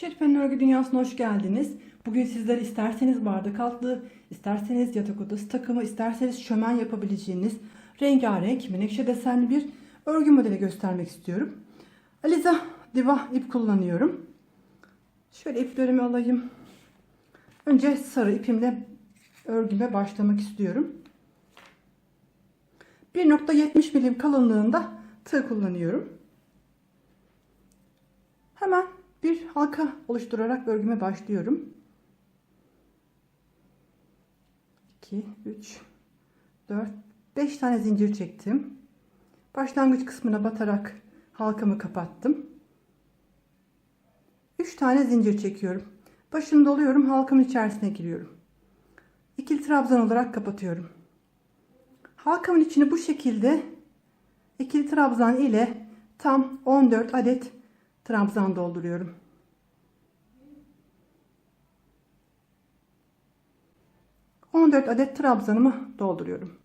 Şerifen Örgü Dünyası'na hoş geldiniz. Bugün sizler isterseniz bardak altlı, isterseniz yatak odası takımı, isterseniz şömen yapabileceğiniz rengarenk menekşe desenli bir örgü modeli göstermek istiyorum. Aliza Diva ip kullanıyorum. Şöyle iplerimi alayım. Önce sarı ipimle örgüme başlamak istiyorum. 1.70 milim kalınlığında tığ kullanıyorum. Hemen bir halka oluşturarak örgüme başlıyorum. 2, 3, 4, 5 tane zincir çektim. Başlangıç kısmına batarak halkamı kapattım. 3 tane zincir çekiyorum. Başını doluyorum, halkamın içerisine giriyorum. İkili trabzan olarak kapatıyorum. Halkamın içini bu şekilde ikili trabzan ile tam 14 adet trabzan dolduruyorum. On dört adet trabzanımı dolduruyorum.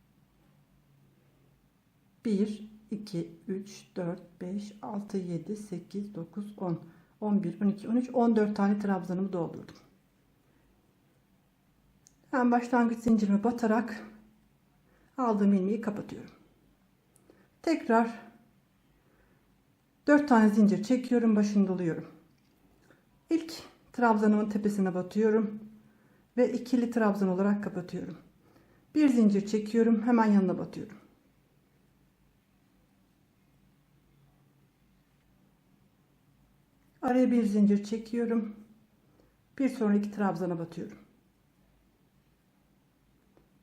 1, 2, 3, 4, 5, 6, 7, 8, 9, 10, 11, 12, 13, 14 tane trabzanımı doldurdum. Ben başlangıç zincirime batarak aldığım ilmeği kapatıyorum. Tekrar 4 tane zincir çekiyorum, başını doluyorum. İlk trabzanımın tepesine batıyorum ve ikili trabzan olarak kapatıyorum. Bir zincir çekiyorum, hemen yanına batıyorum. Araya bir zincir çekiyorum. Bir sonraki trabzana batıyorum.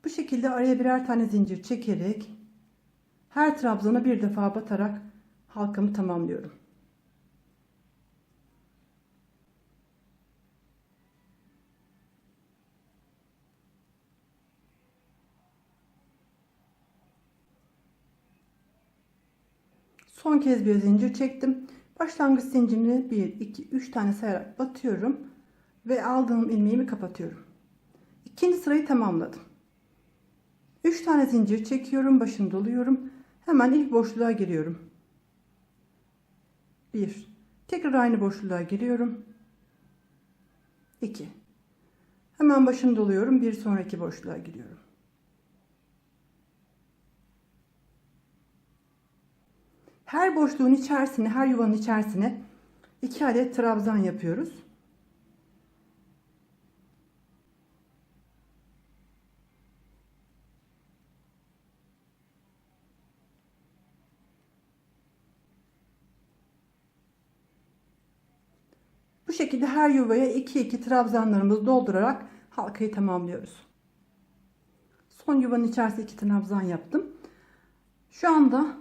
Bu şekilde araya birer tane zincir çekerek her trabzana bir defa batarak halkamı tamamlıyorum. Son kez bir zincir çektim. Başlangıç zincirini 1, 2, 3 tane sayarak batıyorum ve aldığım ilmeğimi kapatıyorum. İkinci sırayı tamamladım. 3 tane zincir çekiyorum, başını doluyorum. Hemen ilk boşluğa giriyorum. 1 tekrar aynı boşluğa giriyorum. 2 hemen başını doluyorum. Bir sonraki boşluğa giriyorum. Her boşluğun içerisine her yuvanın içerisine 2 adet trabzan yapıyoruz Bu şekilde her yuvaya 2 2 trabzanlarımızı doldurarak halkayı tamamlıyoruz. Son yuvanın içerisine 2 trabzan yaptım. Şu anda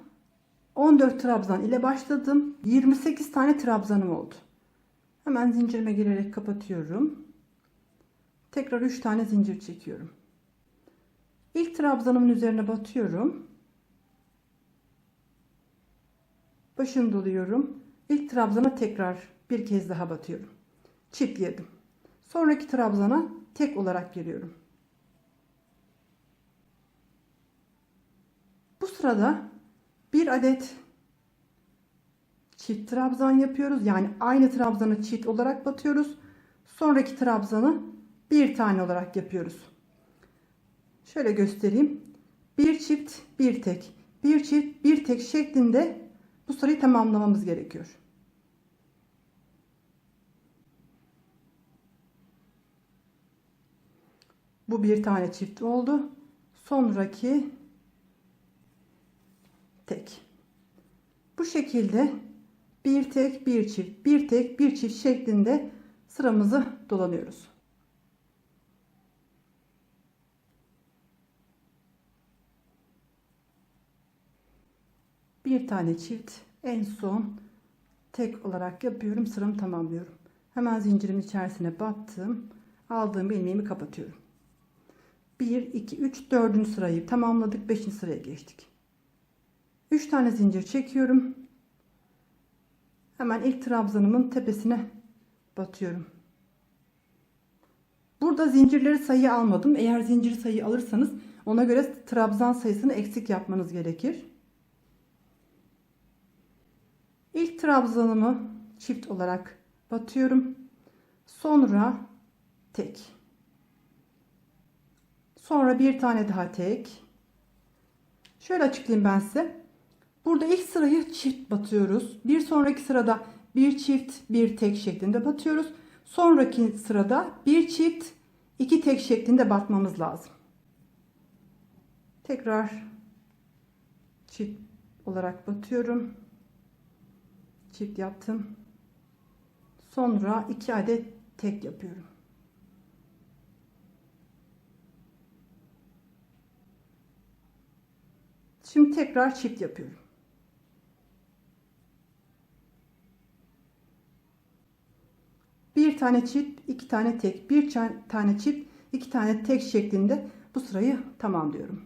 14 trabzan ile başladım. 28 tane trabzanım oldu. Hemen zincirime girerek kapatıyorum. Tekrar 3 tane zincir çekiyorum. İlk trabzanımın üzerine batıyorum. Başını doluyorum. İlk trabzana tekrar bir kez daha batıyorum. Çiftledim. Sonraki trabzana tek olarak giriyorum. Bu sırada bir adet çift trabzan yapıyoruz. Yani aynı trabzanı çift olarak batıyoruz. Sonraki trabzanı bir tane olarak yapıyoruz. Şöyle göstereyim. Bir çift, bir tek. Bir çift, bir tek şeklinde bu sırayı tamamlamamız gerekiyor. Bu bir tane çift oldu. Sonraki tek. Bu şekilde bir tek bir çift bir tek bir çift şeklinde sıramızı dolanıyoruz. Bir tane çift en son tek olarak yapıyorum sıramı tamamlıyorum. Hemen zincirimin içerisine battım. Aldığım ilmeğimi kapatıyorum. 1, 2, 3, 4. sırayı tamamladık. 5. sıraya geçtik. 3 tane zincir çekiyorum. Hemen ilk trabzanımın tepesine batıyorum. Burada zincirleri sayı almadım. Eğer zincir sayı alırsanız ona göre trabzan sayısını eksik yapmanız gerekir. İlk trabzanımı çift olarak batıyorum. Sonra tek. Sonra bir tane daha tek. Şöyle açıklayayım ben size. Burada ilk sırayı çift batıyoruz. Bir sonraki sırada bir çift, bir tek şeklinde batıyoruz. Sonraki sırada bir çift, iki tek şeklinde batmamız lazım. Tekrar çift olarak batıyorum. Çift yaptım. Sonra iki adet tek yapıyorum. Şimdi tekrar çift yapıyorum. Bir tane çift, iki tane tek, bir tane çift, iki tane tek şeklinde bu sırayı tamamlıyorum.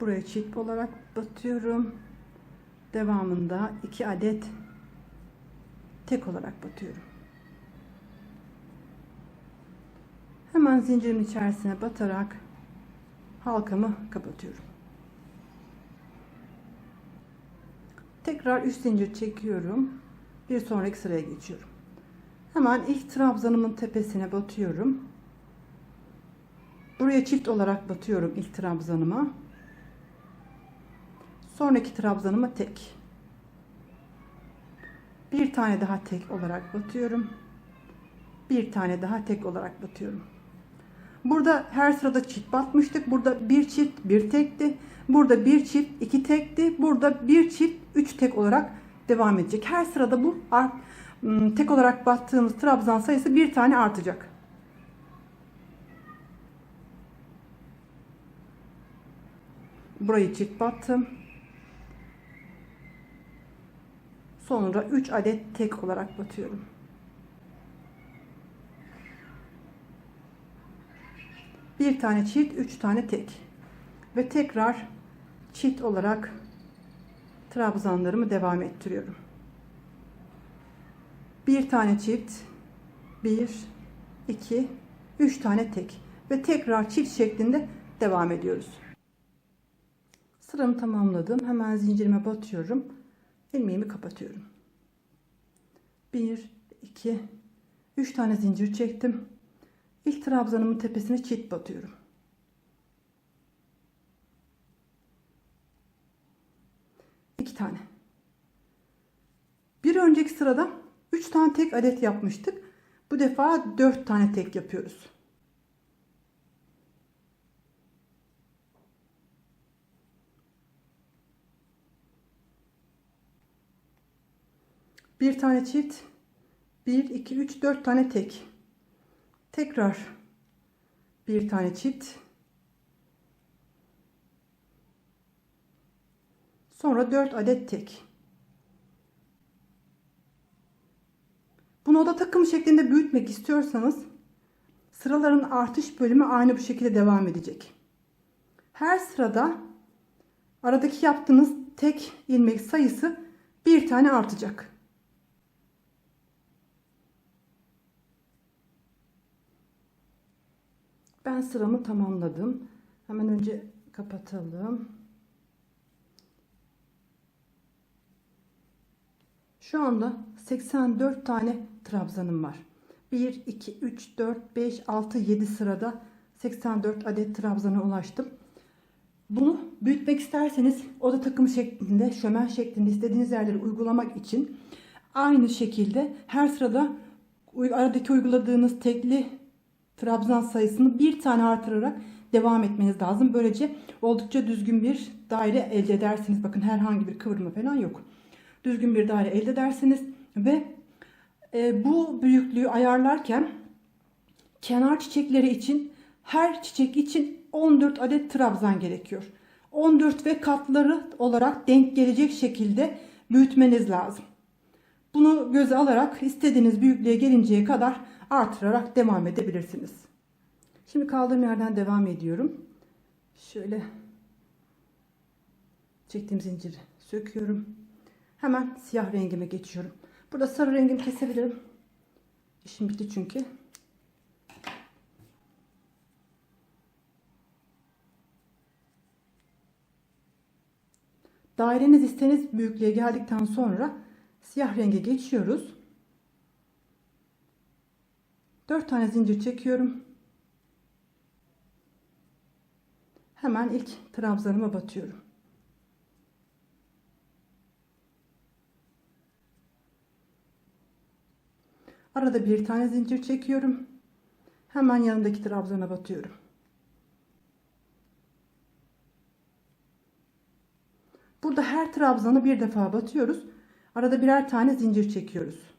Buraya çift olarak batıyorum. Devamında iki adet tek olarak batıyorum. Hemen zincirimin içerisine batarak halkamı kapatıyorum. Tekrar 3 zincir çekiyorum. Bir sonraki sıraya geçiyorum. Hemen ilk trabzanımın tepesine batıyorum. Buraya çift olarak batıyorum ilk trabzanıma. Sonraki trabzanıma tek. Bir tane daha tek olarak batıyorum. Bir tane daha tek olarak batıyorum. Burada her sırada çift batmıştık. Burada bir çift, bir tekti. Burada bir çift, iki tekti. Burada bir çift, üç tek olarak devam edecek. Her sırada bu art, tek olarak battığımız trabzan sayısı bir tane artacak. Burayı çift battım. Sonra 3 adet tek olarak batıyorum. Bir tane çift, üç tane tek. Ve tekrar çift olarak trabzanlarımı devam ettiriyorum. Bir tane çift, bir, iki, üç tane tek ve tekrar çift şeklinde devam ediyoruz. Sıramı tamamladım. Hemen zincirime batıyorum. ilmeğimi kapatıyorum. Bir, iki, üç tane zincir çektim. İlk trabzanımın tepesine çift batıyorum. İki tane. Bir önceki sırada üç tane tek adet yapmıştık. Bu defa dört tane tek yapıyoruz. Bir tane çift. Bir, iki, üç, dört tane tek. Tekrar bir tane çift. Sonra 4 adet tek. Bunu oda takım şeklinde büyütmek istiyorsanız sıraların artış bölümü aynı bu şekilde devam edecek. Her sırada aradaki yaptığınız tek ilmek sayısı bir tane artacak. Ben sıramı tamamladım. Hemen önce kapatalım. Şu anda 84 tane trabzanım var. 1, 2, 3, 4, 5, 6, 7 sırada 84 adet trabzana ulaştım. Bunu büyütmek isterseniz oda takımı şeklinde, şömen şeklinde istediğiniz yerleri uygulamak için aynı şekilde her sırada aradaki uyguladığınız tekli trabzan sayısını bir tane artırarak devam etmeniz lazım. Böylece oldukça düzgün bir daire elde edersiniz. Bakın herhangi bir kıvırma falan yok. Düzgün bir daire elde edersiniz ve e, bu büyüklüğü ayarlarken kenar çiçekleri için her çiçek için 14 adet trabzan gerekiyor. 14 ve katları olarak denk gelecek şekilde büyütmeniz lazım. Bunu göze alarak istediğiniz büyüklüğe gelinceye kadar artırarak devam edebilirsiniz. Şimdi kaldığım yerden devam ediyorum. Şöyle çektiğim zinciri söküyorum. Hemen siyah rengime geçiyorum. Burada sarı rengimi kesebilirim. İşim bitti çünkü. Daireniz istediğiniz büyüklüğe geldikten sonra siyah renge geçiyoruz. 4 tane zincir çekiyorum. Hemen ilk trabzanıma batıyorum. Arada bir tane zincir çekiyorum. Hemen yanındaki trabzana batıyorum. Burada her trabzanı bir defa batıyoruz. Arada birer tane zincir çekiyoruz.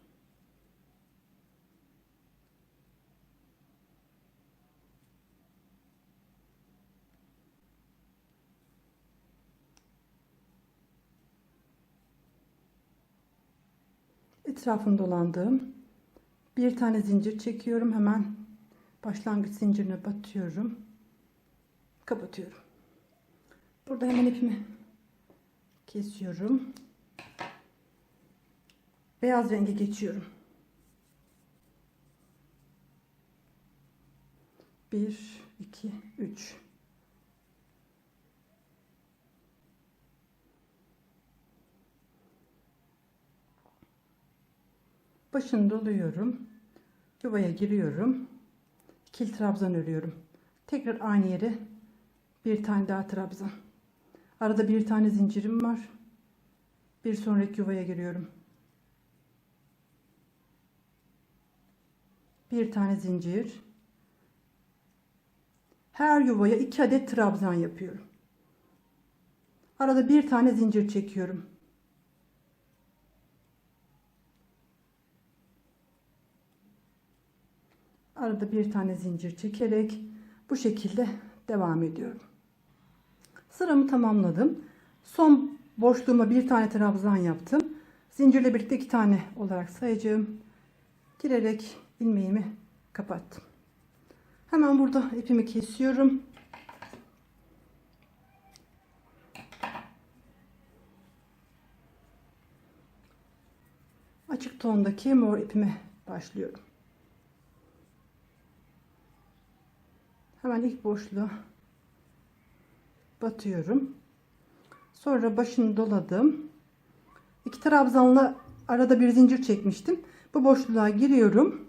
Etrafını dolandığım bir tane zincir çekiyorum. Hemen başlangıç zincirine batıyorum. Kapatıyorum. Burada hemen ipimi kesiyorum. Beyaz renge geçiyorum. Bir, iki, üç. Başını doluyorum. Yuvaya giriyorum. İkili trabzan örüyorum. Tekrar aynı yere bir tane daha trabzan. Arada bir tane zincirim var. Bir sonraki yuvaya giriyorum. Bir tane zincir. Her yuvaya iki adet trabzan yapıyorum. Arada bir tane zincir çekiyorum. Arada bir tane zincir çekerek bu şekilde devam ediyorum. Sıramı tamamladım. Son boşluğuma bir tane trabzan yaptım. Zincirle birlikte iki tane olarak sayacağım. Girerek ilmeğimi kapattım. Hemen burada ipimi kesiyorum. Açık tondaki mor ipime başlıyorum. Hemen ilk boşluğa batıyorum. Sonra başını doladım. İki trabzanla arada bir zincir çekmiştim. Bu boşluğa giriyorum.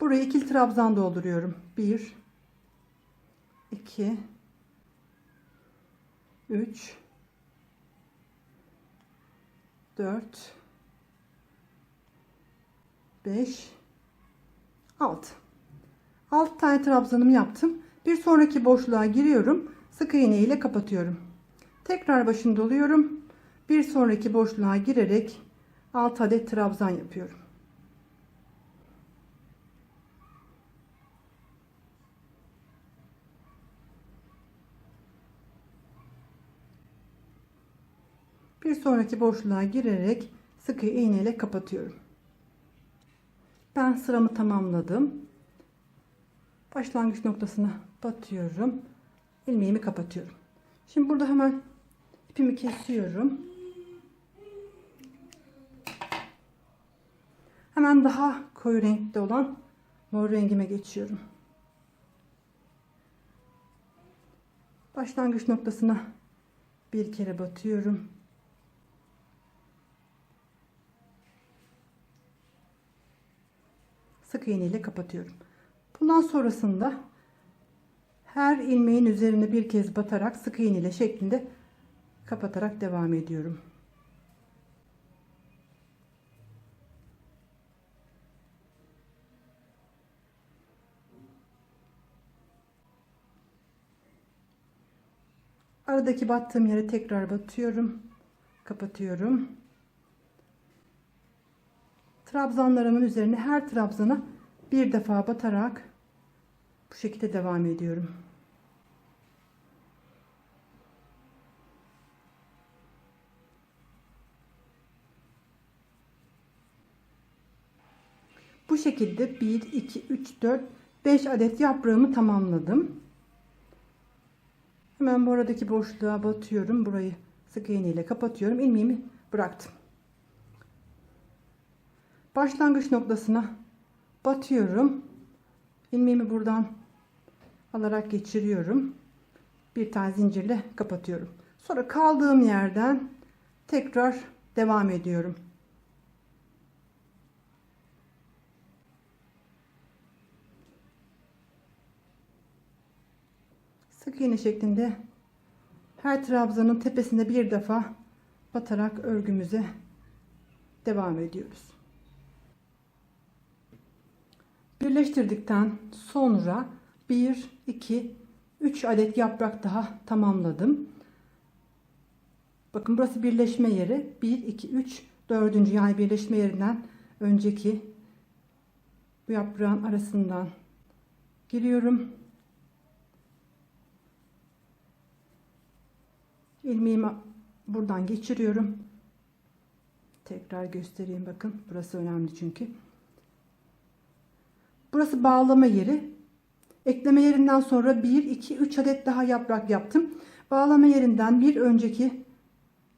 Buraya ikili trabzan dolduruyorum. 1 2 3 4 5 6 6 tane trabzanımı yaptım. Bir sonraki boşluğa giriyorum. Sık iğne ile kapatıyorum. Tekrar başını doluyorum. Bir sonraki boşluğa girerek 6 adet trabzan yapıyorum. Bir sonraki boşluğa girerek sık iğne ile kapatıyorum. Ben sıramı tamamladım. Başlangıç noktasına batıyorum. ilmeğimi kapatıyorum. Şimdi burada hemen ipimi kesiyorum. Hemen daha koyu renkte olan mor rengime geçiyorum. Başlangıç noktasına bir kere batıyorum. Sık iğne ile kapatıyorum. Bundan sonrasında her ilmeğin üzerine bir kez batarak sık iğne ile şeklinde kapatarak devam ediyorum. Aradaki battığım yere tekrar batıyorum. Kapatıyorum. Trabzanlarımın üzerine her trabzana bir defa batarak bu şekilde devam ediyorum. Bu şekilde 1 2 3 4 5 adet yaprağımı tamamladım. Hemen bu aradaki boşluğa batıyorum. Burayı sık iğne ile kapatıyorum. ilmeğimi bıraktım. Başlangıç noktasına batıyorum. ilmeğimi buradan alarak geçiriyorum. Bir tane zincirle kapatıyorum. Sonra kaldığım yerden tekrar devam ediyorum. Sık iğne şeklinde her trabzanın tepesinde bir defa batarak örgümüze devam ediyoruz. Birleştirdikten sonra 1 2 3 adet yaprak daha tamamladım. Bakın burası birleşme yeri. 1 2 3 4. yani birleşme yerinden önceki bu yaprağın arasından giriyorum. ilmeğimi buradan geçiriyorum. Tekrar göstereyim bakın. Burası önemli çünkü. Burası bağlama yeri. Ekleme yerinden sonra 1, 2, 3 adet daha yaprak yaptım. Bağlama yerinden bir önceki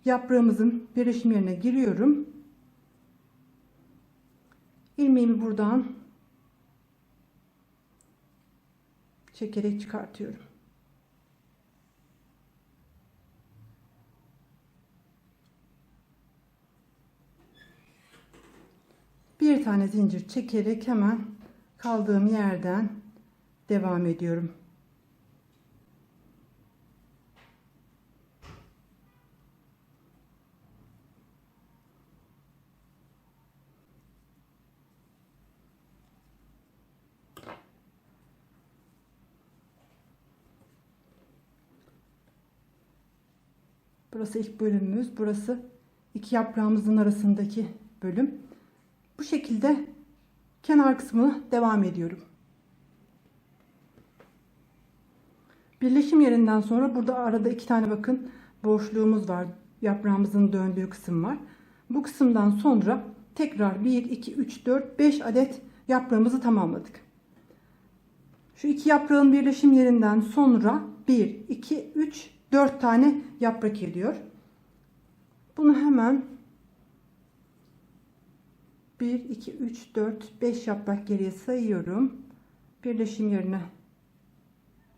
yaprağımızın birleşim yerine giriyorum. İlmeğimi buradan çekerek çıkartıyorum. bir tane zincir çekerek hemen kaldığım yerden devam ediyorum. Burası ilk bölümümüz. Burası iki yaprağımızın arasındaki bölüm. Bu şekilde kenar kısmını devam ediyorum. Birleşim yerinden sonra burada arada iki tane bakın boşluğumuz var. Yaprağımızın döndüğü kısım var. Bu kısımdan sonra tekrar 1, 2, 3, 4, 5 adet yaprağımızı tamamladık. Şu iki yaprağın birleşim yerinden sonra 1, 2, 3, 4 tane yaprak ediyor. Bunu hemen 1, 2, 3, 4, 5 yaprak geriye sayıyorum. Birleşim yerine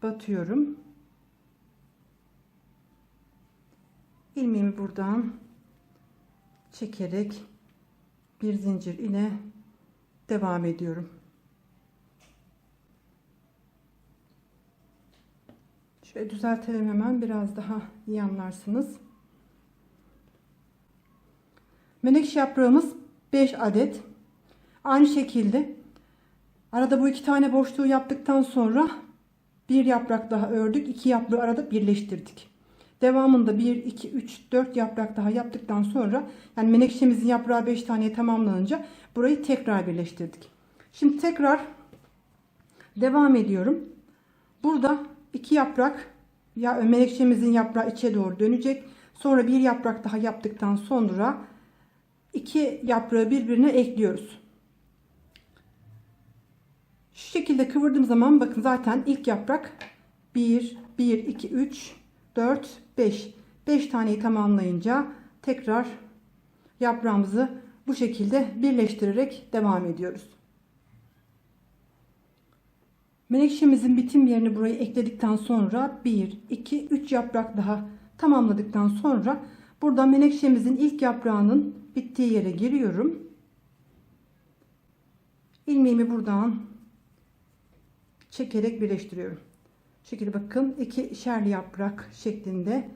batıyorum. ilmeğimi buradan çekerek bir zincir ile devam ediyorum. Şöyle düzeltelim hemen biraz daha iyi anlarsınız. Menekşe yaprağımız 5 adet. Aynı şekilde arada bu iki tane boşluğu yaptıktan sonra bir yaprak daha ördük. iki yaprağı arada birleştirdik. Devamında 1, 2, 3, 4 yaprak daha yaptıktan sonra yani menekşemizin yaprağı 5 taneye tamamlanınca burayı tekrar birleştirdik. Şimdi tekrar devam ediyorum. Burada iki yaprak ya menekşemizin yaprağı içe doğru dönecek. Sonra bir yaprak daha yaptıktan sonra iki yaprağı birbirine ekliyoruz. Şu şekilde kıvırdığım zaman bakın zaten ilk yaprak 1, 1, 2, 3, 4, 5. 5 taneyi tamamlayınca tekrar yaprağımızı bu şekilde birleştirerek devam ediyoruz. Menekşemizin bitim yerini buraya ekledikten sonra 1, 2, 3 yaprak daha tamamladıktan sonra burada menekşemizin ilk yaprağının bittiği yere giriyorum. İlmeğimi buradan çekerek birleştiriyorum. Şekilde bakın iki şerli yaprak şeklinde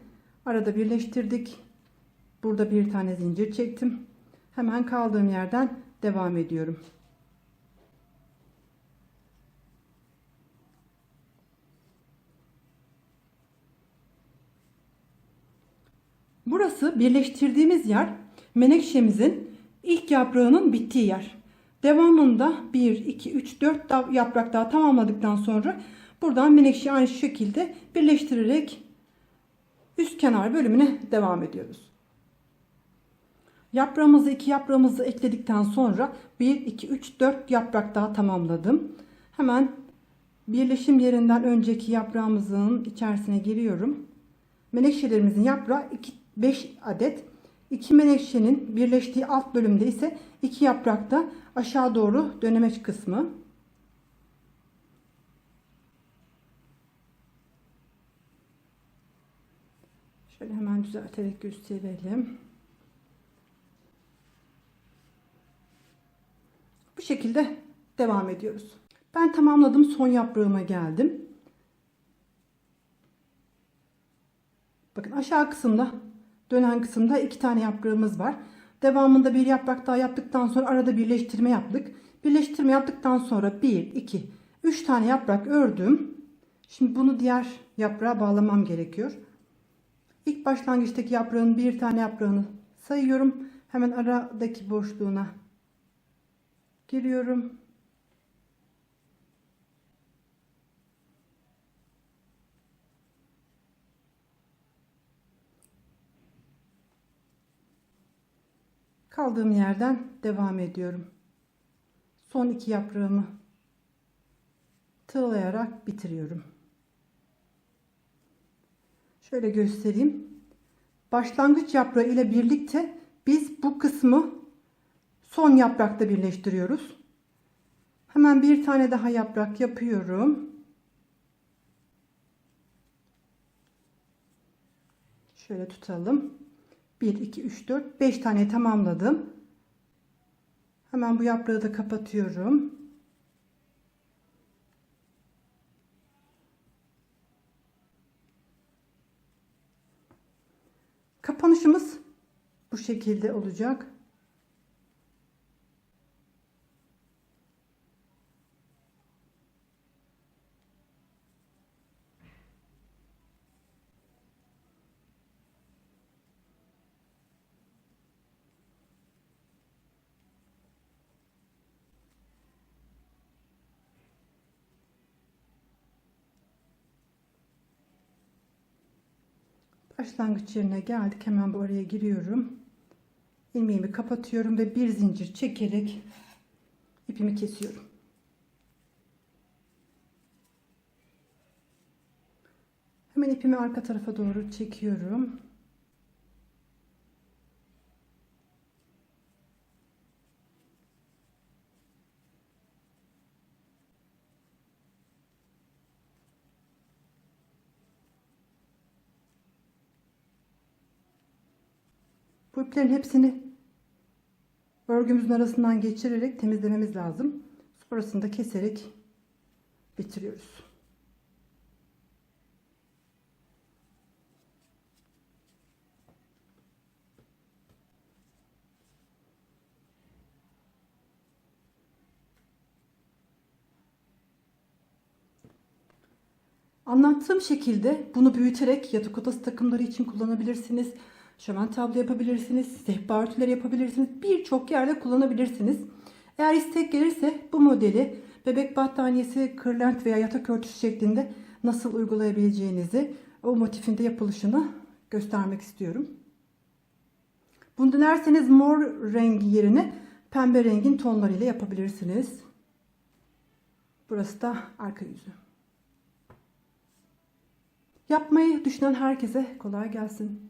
arada birleştirdik. Burada bir tane zincir çektim. Hemen kaldığım yerden devam ediyorum. Burası birleştirdiğimiz yer menekşemizin ilk yaprağının bittiği yer. Devamında 1, 2, 3, 4 yaprak daha tamamladıktan sonra buradan menekşeyi aynı şekilde birleştirerek üst kenar bölümüne devam ediyoruz. Yaprağımızı iki yaprağımızı ekledikten sonra 1, 2, 3, 4 yaprak daha tamamladım. Hemen birleşim yerinden önceki yaprağımızın içerisine giriyorum. Menekşelerimizin yaprağı 2, 5 adet. İki menekşenin birleştiği alt bölümde ise iki yaprakta aşağı doğru dönemeç kısmı. Şöyle hemen düzelterek gösterelim. Bu şekilde devam ediyoruz. Ben tamamladım. Son yaprağıma geldim. Bakın aşağı kısımda dönen kısımda iki tane yaprağımız var. Devamında bir yaprak daha yaptıktan sonra arada birleştirme yaptık. Birleştirme yaptıktan sonra 1, 2, 3 tane yaprak ördüm. Şimdi bunu diğer yaprağa bağlamam gerekiyor. İlk başlangıçtaki yaprağın bir tane yaprağını sayıyorum. Hemen aradaki boşluğuna giriyorum. Kaldığım yerden devam ediyorum. Son iki yaprağımı tığlayarak bitiriyorum. Şöyle göstereyim. Başlangıç yaprağı ile birlikte biz bu kısmı son yaprakta birleştiriyoruz. Hemen bir tane daha yaprak yapıyorum. Şöyle tutalım. 1, 2, 3, 4, 5 tane tamamladım. Hemen bu yaprağı da kapatıyorum. Kapanışımız bu şekilde olacak. Başlangıç yerine geldik. Hemen bu araya giriyorum. İlmeğimi kapatıyorum ve bir zincir çekerek ipimi kesiyorum. Hemen ipimi arka tarafa doğru çekiyorum. Bu iplerin hepsini örgümüzün arasından geçirerek temizlememiz lazım. Sonrasında keserek bitiriyoruz. Anlattığım şekilde bunu büyüterek yatak odası takımları için kullanabilirsiniz. Şömen tablo yapabilirsiniz. Sehpa örtüleri yapabilirsiniz. Birçok yerde kullanabilirsiniz. Eğer istek gelirse bu modeli bebek battaniyesi, kırlent veya yatak örtüsü şeklinde nasıl uygulayabileceğinizi, o motifinde yapılışını göstermek istiyorum. Bunu dilerseniz mor rengi yerine pembe rengin tonlarıyla yapabilirsiniz. Burası da arka yüzü. Yapmayı düşünen herkese kolay gelsin.